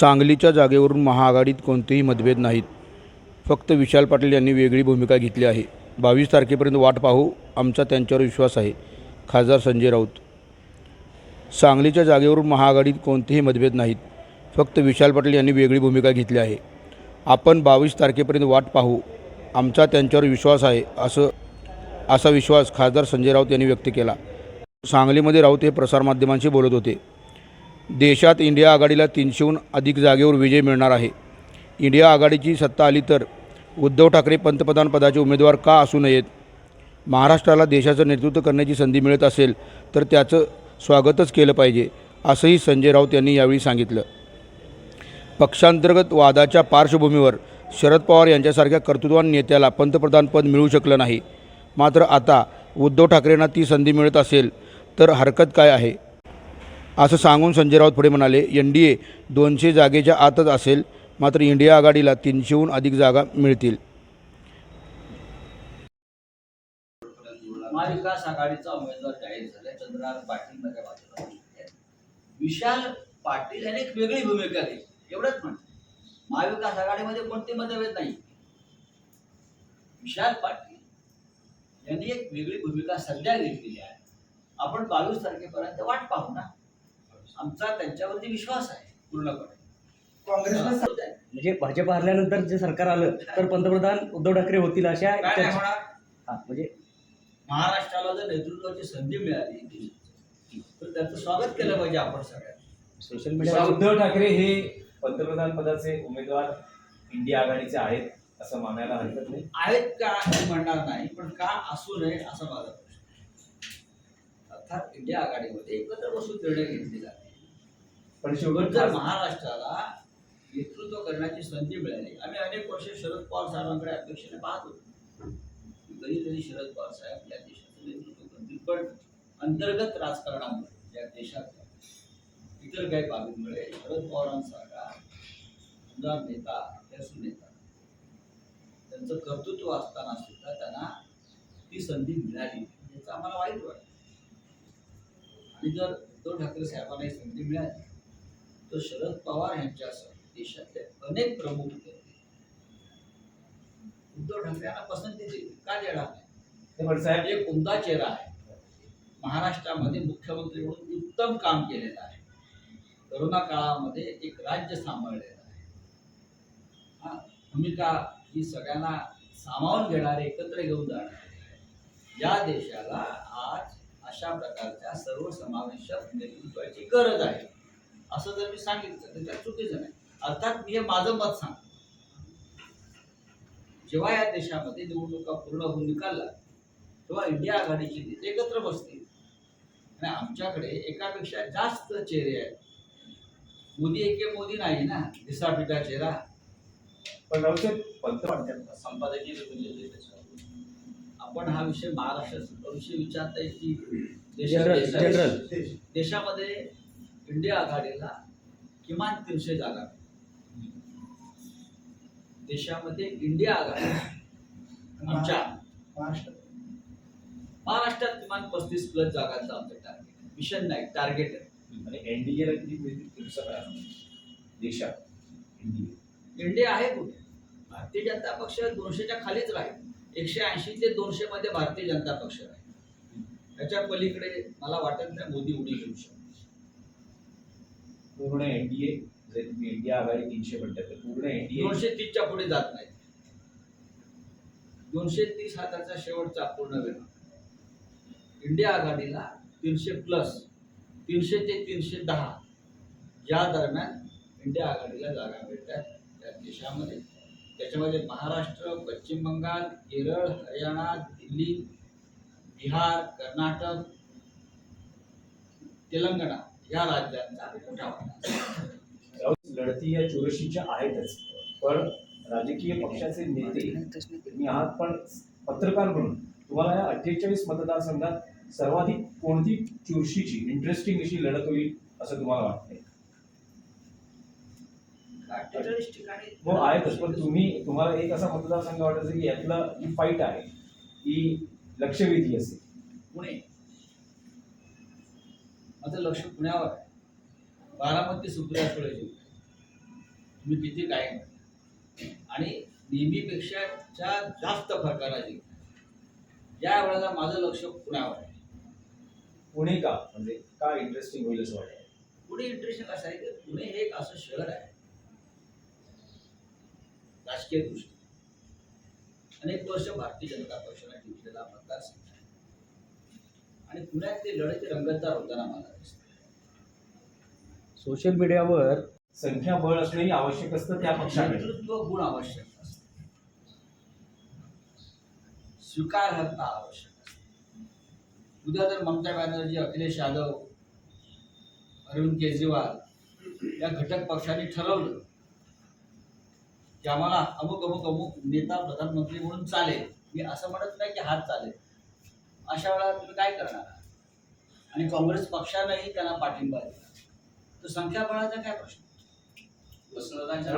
सांगलीच्या जागेवरून महाआघाडीत कोणतेही मतभेद नाहीत. फक्त विशाल पाटील यांनी वेगळी भूमिका घेतली आहे. बावीस तारखेपर्यंत वाट पाहू आमचा त्यांच्यावर विश्वास आहे. खासदार संजय राऊत. सांगलीच्या जागेवरून महाआघाडीत कोणतेही मतभेद नाहीत. फक्त विशाल पाटील यांनी वेगळी भूमिका घेतली आहे. आपण बावीस तारखेपर्यंत वाट पाहू. आमचा त्यांच्यावर विश्वास आहे असं असा विश्वास खासदार संजय राऊत यांनी व्यक्त केला. सांगलीमध्ये राऊत हे प्रसारमाध्यमांशी बोलत होते. देशात इंडिया आघाडीला तीनशेहून अधिक जागेवर विजय मिळणार आहे. इंडिया आघाडीची सत्ता आली तर उद्धव ठाकरे पंतप्रधान पदाचे उमेदवार का असू नयेत? महाराष्ट्राला देशाचं नेतृत्व करण्याची संधी मिळत असेल तर त्याचं स्वागतच केलं पाहिजे असंही संजय राऊत यांनी यावेळी सांगितलं. पक्षांतर्गत वादाच्या पार्श्वभूमीवर शरद पवार यांच्यासारख्या कर्तृत्वान नेत्याला पंतप्रधानपद मिळू शकलं नाही. मात्र आता उद्धव ठाकरेंना ती संधी मिळत असेल तर हरकत काय आहे? असं सांगून संजय राऊत पुढे म्हणाले एन डी ए दोनशे जागेच्या आतच असेल मात्र इंडिया आघाडीला तीनशेहून अधिक जागा मिळतील. महाविकास आघाडीचा उमेदवार जाहीर झाला चंद्रनाथ पाटील माझ्या विशाल पाटील यांनी एक वेगळी भूमिका घेतली. एवढंच म्हणतो. महाविकास आघाडीमध्ये कोणते मतभेद नाही विशाल पाटील यांनी एक वेगळी भूमिका सध्या घेतलेली आहे. आपण बावीस तारखेपर्यंत वाट पाहू ना. आमचा त्यांच्यावरती विश्वास आहे पूर्णपणे. काँग्रेसनं म्हणजे भाजप हरल्यानंतर जे सरकार आलं तर पंतप्रधान उद्धव ठाकरे होतील अशा काय नाही चर्चा- होणार. हा, म्हणजे महाराष्ट्राला जर नेतृत्वाची संधी मिळाली तर त्याचं स्वागत केलं पाहिजे आपण सगळ्यांनी. सोशल म्हणजे मीडिया उद्धव ठाकरे हे पंतप्रधान पदाचे उमेदवार इंडिया आघाडीचे आहेत असं मानायला हरकत नाही. आहेत का हे म्हणणार नाही पण का असू नये असा माझा. अर्थात इंडिया आघाडीमध्ये एकत्र बसून निर्णय घेतले जाते. पण शेवट जर महाराष्ट्राला नेतृत्व करण्याची संधी मिळाली आम्ही अनेक वर्ष शरद पवार साहेबांकडे अपेक्षेने पाहत. होतो कधीतरी शरद पवार साहेब या देशाचं नेतृत्व करतील पण अंतर्गत राजकारणामुळे या देशात इतर काही बाबींमुळे शरद पवारांसारखा आमदार नेता अभ्यासू नेता त्यांचं कर्तृत्व असताना सुद्धा त्यांना ती संधी मिळाली. याचं आम्हाला वाईट वाटतं. आणि जर उद्धव ठाकरे साहेबांना ही संधी मिळाली तर शरद पवार यांच्यासह देशातले अनेक प्रमुख नेते. उद्धव ठाकरे यांना पसंती का देणार नाही? पण साहेब एक उमदा चेहरा आहे? महाराष्ट्रामध्ये मुख्यमंत्री म्हणून उत्तम काम केलेलं आहे. करोना काळामध्ये एक राज्य सांभाळलेलं आहे. हा भूमिका ही सगळ्यांना सामावून घेणारे एकत्र घेऊन जाणारे या देशाला अशा प्रकारच्या सर्वसमावेशक नेतृत्वाची गरज आहे. असं जर मी सांगितलं तर त्यात चुकीचं नाही. अर्थात मी हे माझं मत सांगतो. जेव्हा या देशामध्ये निवडणुका पूर्ण होऊन निकालला तेव्हा इंडिया आघाडीची नेते एकत्र बसतील. आणि आमच्याकडे एकापेक्षा जास्त चेहरे आहेत. मोदी एके मोदी नाही ना दिसापिटा चेहरा. पण पंतप्रधान संपादकीय आपण हा विषय महाराष्ट्र विषय विचारताय की जनरल देशामध्ये इंडिया आघाडीला किमान तीनशे जागा देशामध्ये इंडिया आघाडी आमच्या महाराष्ट्र. महाराष्ट्रात किमान पस्तीस प्लस जागांचं आमचं टार्गेट मिशन नाही टार्गेट आहे. आणि एनडीएला किती मिळतील? देशात. एनडीए. इंडिया आहे कुठे? भारतीय जनता पक्ष दोनशेच्या खालीच राहील. एकशे ऐंशी ते दोनशे मध्ये भारतीय जनता पक्ष राहील त्याच्या पलीकडे मला वाटत नाही मोदी उडी घेऊ शकतो पूर्ण एनडीए जर तुम्ही इंडिया आघाडी तीनशे म्हणतात तर पूर्ण एनडीए दोनशे तीसच्या पुढे जात नाही. दोनशे तीस हा त्याचा शेवटचा पूर्ण वेळ. इंडिया आघाडीला तीनशे प्लस तीनशे ते तीनशे दहा या दरम्यान इंडिया आघाडीला जागा मिळतात त्या देशामध्ये. त्याच्यामध्ये महाराष्ट्र पश्चिम बंगाल केरळ हरियाणा दिल्ली बिहार कर्नाटक तेलंगणा या राज्यांचा मोठा वाटा. लढती या चुरशीच्या आहेतच पण राजकीय पक्षाचे नेते तुम्ही आहात पण पत्रकार म्हणून तुम्हाला या अठ्ठेचाळीस मतदारसंघात सर्वाधिक कोणती चुरशीची इंटरेस्टिंग अशी लढत होईल असं तुम्हाला वाटतंय? अठ्ठेचाळीस ठिकाणी. हो आहेतच पण तुम्ही तुम्हाला एक असा मतदारसंघ वाटायचा की यातला ही फाईट आहे ही लक्षवेधी असेल. पुणे. माझं लक्ष पुण्यावर आहे. बारामती सुप्रिया सुळेची तुम्ही किती काय. आणि नेहमीपेक्षा जास्त फरकाला जिंकला या वेळेला माझं लक्ष पुण्यावर आहे. पुणे का? म्हणजे का इंटरेस्टिंग होईल असं वाटतं पुणे इंटरेस्टिंग असं आहे की पुणे हे एक असं शहर आहे. राजकीय दृष्टी अनेक वर्ष भारतीय जनता पक्षाने टिकलेला मतदारसंघ आहे. आणि पुण्यात ते लढत रंगतदार होताना मला दिसतं सोशल मीडियावर संख्याबळ असणंही आवश्यक असतं त्या पक्षाकडे. नेतृत्व गुण आवश्यक असतात. स्वीकारार्हता आवश्यक असते. उद्या जर ममता बॅनर्जी अखिलेश यादव अरविंद केजरीवाल या घटक पक्षांनी ठरवलं की आम्हाला अमुक अमुक अमुक नेता प्रधानमंत्री म्हणून चालेल. मी असं म्हणत नाही की हात चालेल. अशा वेळेला तुम्ही काय करणार? आणि काँग्रेस पक्षानंही त्यांना पाठिंबा दिला. तर संख्याबळाचा काय प्रश्न? वसंतदादांच्या